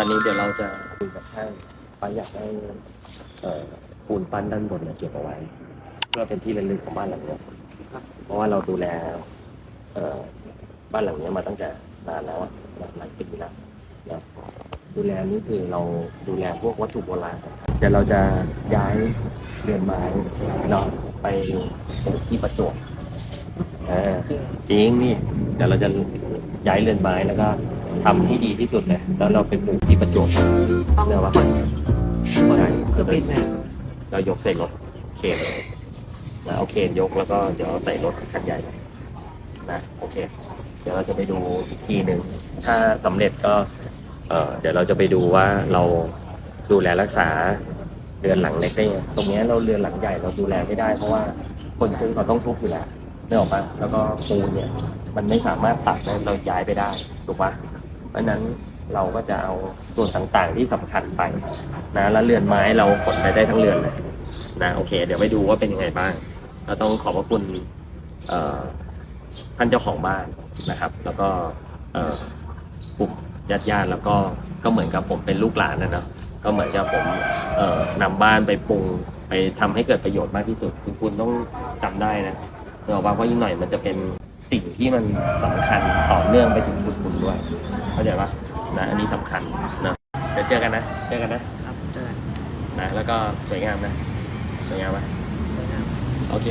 อนนี้เดี๋ยวเราจะคุยกับช่างปาอยากได้เอ่อปูนปั้นด้านบนเนี่ยเก็บเอาไว้ เพื่อเป็นที่ระลึกของบ้านหลังเนี้ยเพราะว่าเราดูแลเอ่อบ้านหลังเนี้ยมาตั้งแต่นานแล้วอะหลายปีแล้วนะดูแลนี่คือเราดูแลพวกวัตถุโบราณเดี๋ยวเราจะย้ายเรือนไม้เนาะไปที่ประจวบเออจริงนี่เดี๋ยวเราจะย้ายเรือนไม้แล้วก็ ทำให้ดีที่สุดเลยแล้วเราไปปลูกที่ประจวบต้องเดี๋ยวว่าคนใช่เครื่องบินเนี่ยเรายกใส่รถเคนนะเอาเคนยกแล้วก็เดี๋ยวใส่รถคันใหญ่นะโอเค เดี๋ยวเราจะไปดูอีกทีหนึ่งถ้าสำเร็จก็เออเดี๋ยวเราจะไปดูว่าเราดูแลรักษาเรือนหลังเล็กได้ยังตรงเนี้ยเราเรือนหลังใหญ่เราดูแลไม่ได้เพราะว่าคนซื้อเขาต้องทุบอยู่แล้วไม่ออกปะแล้วก็ปูนเนี่ย มันไม่สามารถตัดแล้วเราย้ายไปได้ถูกปะ เพราะนั้นเราก็จะเอาส่วนต่างๆที่สำคัญไปนะแล้วเรือนไม้เราขนไปได้ทั้งเรือนเลยนะโอเค เดี๋ยวไปดูว่าเป็นยังไงบ้าง เราต้องขอบพระคุณเอท่านเจ้าของบ้านนะครับ แล้วก็เอกลุ่มญาติญาติๆแล้วก็ก็เหมือนกับผมเป็นลูกหลานนะเนาะก็เหมือนกับผมเอ่อนำบ้านไปปรุงไปทำให้เกิดประโยชน์มากที่สุด คุณคุณต้องจำได้นะเผื่อว่าเพราะยิ่งหน่อยมันจะเป็นสิ่งที่มันสำคัญต่อเนื่องไปถึงคุณคุณด้วย เข้าใจปะนะอันนี้สำคัญนะเดี๋ยวเจอกันนะเจอกันนะครับเดินนะแล้วก็สวยงามนะสวยงามไหมสวยงามโอเค